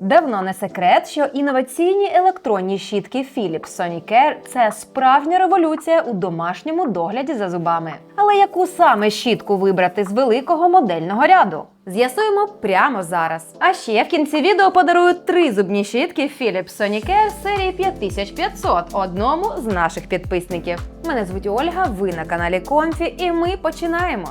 Давно не секрет, що інноваційні електронні щітки Philips Sonicare – це справжня революція у домашньому догляді за зубами. Але яку саме щітку вибрати з великого модельного ряду? З'ясуємо прямо зараз. А ще в кінці відео подарую три зубні щітки Philips Sonicare серії 5500 одному з наших підписників. Мене звуть Ольга, ви на каналі Комфі, і ми починаємо.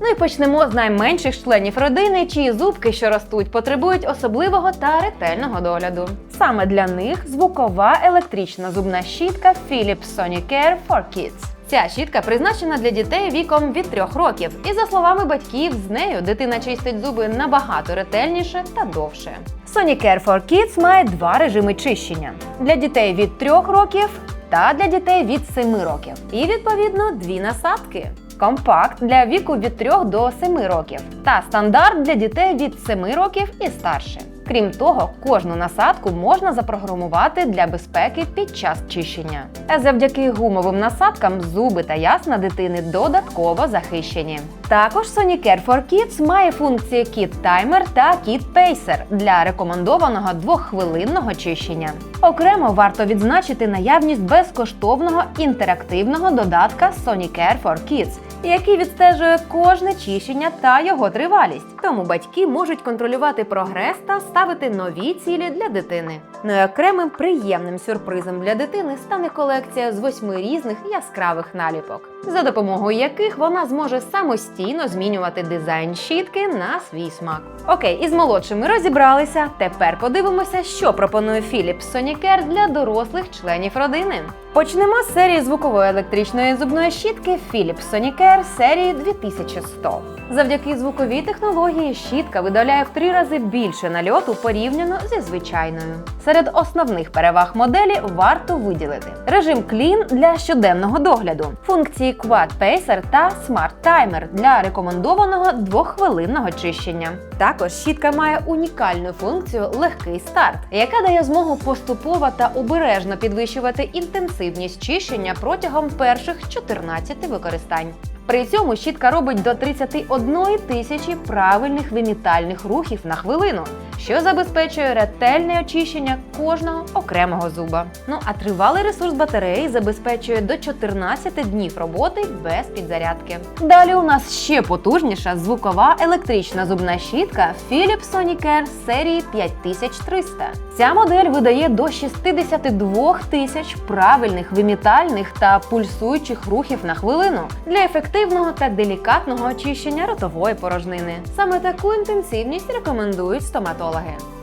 Ну і почнемо з найменших членів родини, чиї зубки, що ростуть, потребують особливого та ретельного догляду. Саме для них звукова електрична зубна щітка Philips Sonicare for Kids. Ця щітка призначена для дітей віком від 3 років, і за словами батьків, з нею дитина чистить зуби набагато ретельніше та довше. Sonicare for Kids має два режими чищення для дітей від 3 років та для дітей від 7 років. І відповідно дві насадки. Компакт для віку від 3 до 7 років та стандарт для дітей від 7 років і старше. Крім того, кожну насадку можна запрограмувати для безпеки під час чищення. Завдяки гумовим насадкам зуби та ясна дитини додатково захищені. Також Sonicare for Kids має функції Kid Timer та Kid Pacer для рекомендованого двоххвилинного чищення. Окремо варто відзначити наявність безкоштовного інтерактивного додатка Sonicare for Kids, який відстежує кожне чищення та його тривалість. Тому батьки можуть контролювати прогрес та ставити нові цілі для дитини. Ну і окремим приємним сюрпризом для дитини стане колекція з восьми різних яскравих наліпок, за допомогою яких вона зможе самостійно змінювати дизайн щітки на свій смак. Окей, із молодшими розібралися. Тепер подивимося, що пропонує Philips Sonicare для дорослих членів родини. Почнемо з серії звукової електричної зубної щітки Philips Sonicare серії 2100. Завдяки звуковій технології щітка видаляє в три рази більше нальоту порівняно зі звичайною. Серед основних переваг моделі варто виділити режим Clean для щоденного догляду, функції Quad Pacer та Smart Timer для рекомендованого двоххвилинного чищення. Також щітка має унікальну функцію легкий старт, яка дає змогу поступово та обережно підвищувати інтенсивність чищення протягом перших 14 використань. При цьому щітка робить до 31 тисячі правильних вимітальних рухів на хвилину, що забезпечує ретельне очищення кожного окремого зуба. Ну а тривалий ресурс батареї забезпечує до 14 днів роботи без підзарядки. Далі у нас ще потужніша звукова електрична зубна щітка Philips Sonicare серії 5300. Ця модель видає до 62 тисяч правильних вимітальних та пульсуючих рухів на хвилину для ефективного та делікатного очищення ротової порожнини. Саме таку інтенсивність рекомендують стоматологи.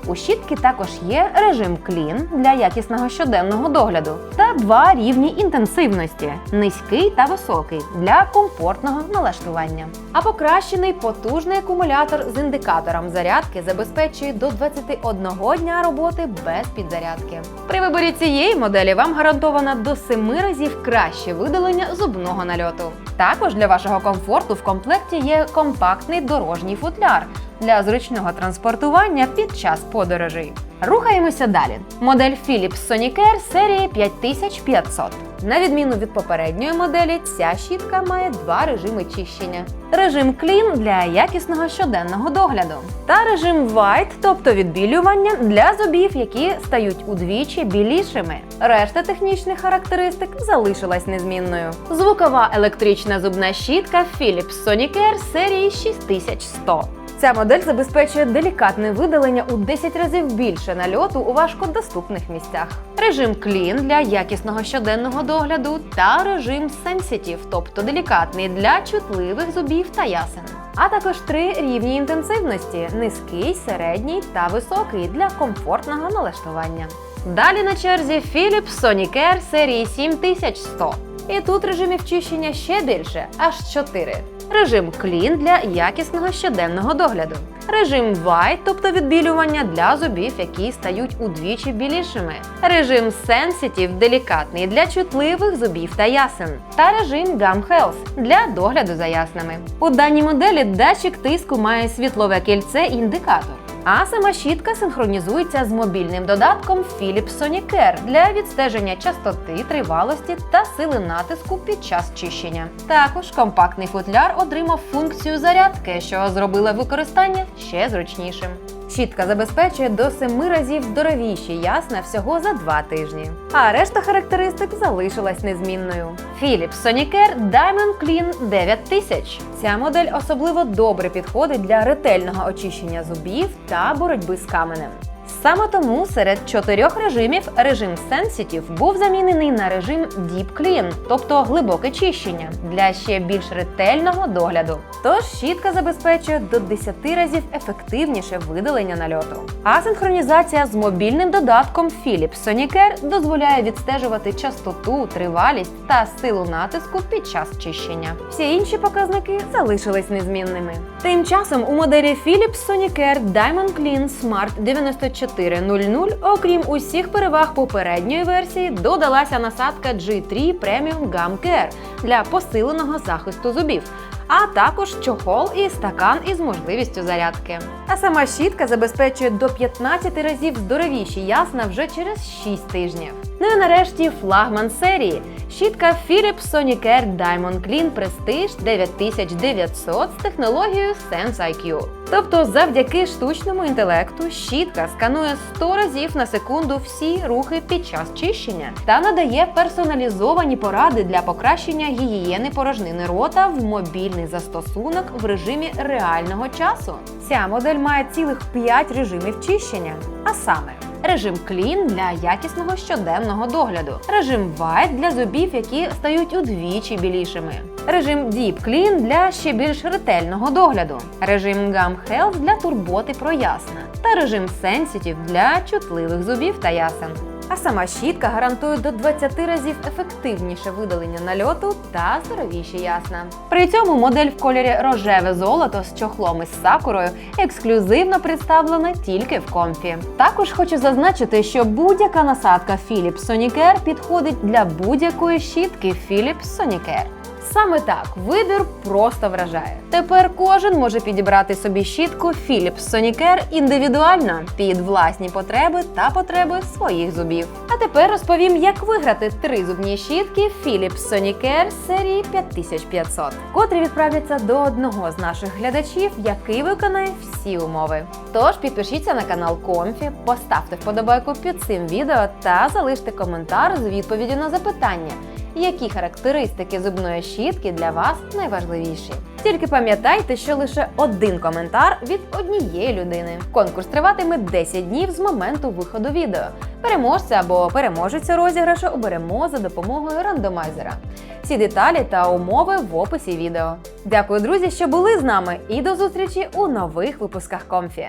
У щітки також є режим Clean для якісного щоденного догляду та два рівні інтенсивності низький та високий для комфортного налаштування. А покращений потужний акумулятор з індикатором зарядки забезпечує до 21 дня роботи без підзарядки. При виборі цієї моделі вам гарантовано до 7 разів краще видалення зубного нальоту. Також для вашого комфорту в комплекті є компактний дорожній футляр для зручного транспортування під час подорожей. Рухаємося далі. Модель Philips Sonicare серії 5500. На відміну від попередньої моделі, ця щітка має два режими чищення: режим Clean для якісного щоденного догляду, та режим White, тобто відбілювання для зубів, які стають удвічі білішими. Решта технічних характеристик залишилась незмінною. Звукова електрична зубна щітка Philips Sonicare серії 6100. Ця модель забезпечує делікатне видалення у 10 разів більше нальоту у важкодоступних місцях. Режим Clean для якісного щоденного догляду та режим Sensitive, тобто делікатний для чутливих зубів та ясен. А також три рівні інтенсивності: низький, середній та високий для комфортного налаштування. Далі на черзі Philips Sonicare серії 7100. І тут режимів чищення ще більше, аж 4. Режим Clean для якісного щоденного догляду. Режим White, тобто відбілювання для зубів, які стають удвічі білішими. Режим Sensitive – делікатний для чутливих зубів та ясен. Та режим Gum Health для догляду за яснами. У даній моделі датчик тиску має світлове кільце і індикатор. А сама щітка синхронізується з мобільним додатком Philips Sonicare для відстеження частоти, тривалості та сили натиску під час чищення. Також компактний футляр отримав функцію зарядки, що зробила використання ще зручнішим. Щітка забезпечує до 7 разів здоровіші ясна всього за 2 тижні. А решта характеристик залишилась незмінною. Philips Sonicare Diamond Clean 9000. Ця модель особливо добре підходить для ретельного очищення зубів та боротьби з каменем. Саме тому серед чотирьох режимів режим Sensitive був замінений на режим Deep Clean, тобто глибоке чищення, для ще більш ретельного догляду. Тож щітка забезпечує до 10 разів ефективніше видалення нальоту. А синхронізація з мобільним додатком Philips Sonicare дозволяє відстежувати частоту, тривалість та силу натиску під час чищення. Всі інші показники залишились незмінними. Тим часом у моделі Philips Sonicare Diamond Clean Smart 9400, окрім усіх переваг попередньої версії, додалася насадка G3 Premium Gum Care для посиленого захисту зубів. А також чохол і стакан із можливістю зарядки. А сама щітка забезпечує до 15 разів здоровіші ясна вже через 6 тижнів. Ну і нарешті флагман серії. Щітка Philips Sonicare Diamond Clean Prestige 9900 з технологією Sense IQ. Тобто, завдяки штучному інтелекту, щітка сканує 100 разів на секунду всі рухи під час чищення та надає персоналізовані поради для покращення гігієни порожнини рота в мобільний застосунок в режимі реального часу. Ця модель має цілих 5 режимів чищення, а саме. Режим Clean для якісного щоденного догляду, режим White для зубів, які стають удвічі білішими, режим Deep Clean для ще більш ретельного догляду, режим Gum Health для турботи про ясна та режим Sensitive для чутливих зубів та ясен. А сама щітка гарантує до 20 разів ефективніше видалення нальоту та здоровіші ясна. При цьому модель в кольорі рожеве золото з чохлом із сакурою ексклюзивно представлена тільки в комфі. Також хочу зазначити, що будь-яка насадка Philips Sonicare підходить для будь-якої щітки Philips Sonicare. Саме так вибір просто вражає. Тепер кожен може підібрати собі щітку Philips Sonicare індивідуально під власні потреби та потреби своїх зубів. А тепер розповім, як виграти три зубні щітки Philips Sonicare серії 5500, котрі відправляться до одного з наших глядачів, який виконає всі умови. Тож підпишіться на канал Комфі, поставте вподобайку під цим відео та залиште коментар з відповіддю на запитання. Які характеристики зубної щітки для вас найважливіші? Тільки пам'ятайте, що лише один коментар від однієї людини. Конкурс триватиме 10 днів з моменту виходу відео. Переможця або переможеця розіграшу оберемо за допомогою рандомайзера. Всі деталі та умови в описі відео. Дякую, друзі, що були з нами, і до зустрічі у нових випусках Комфі.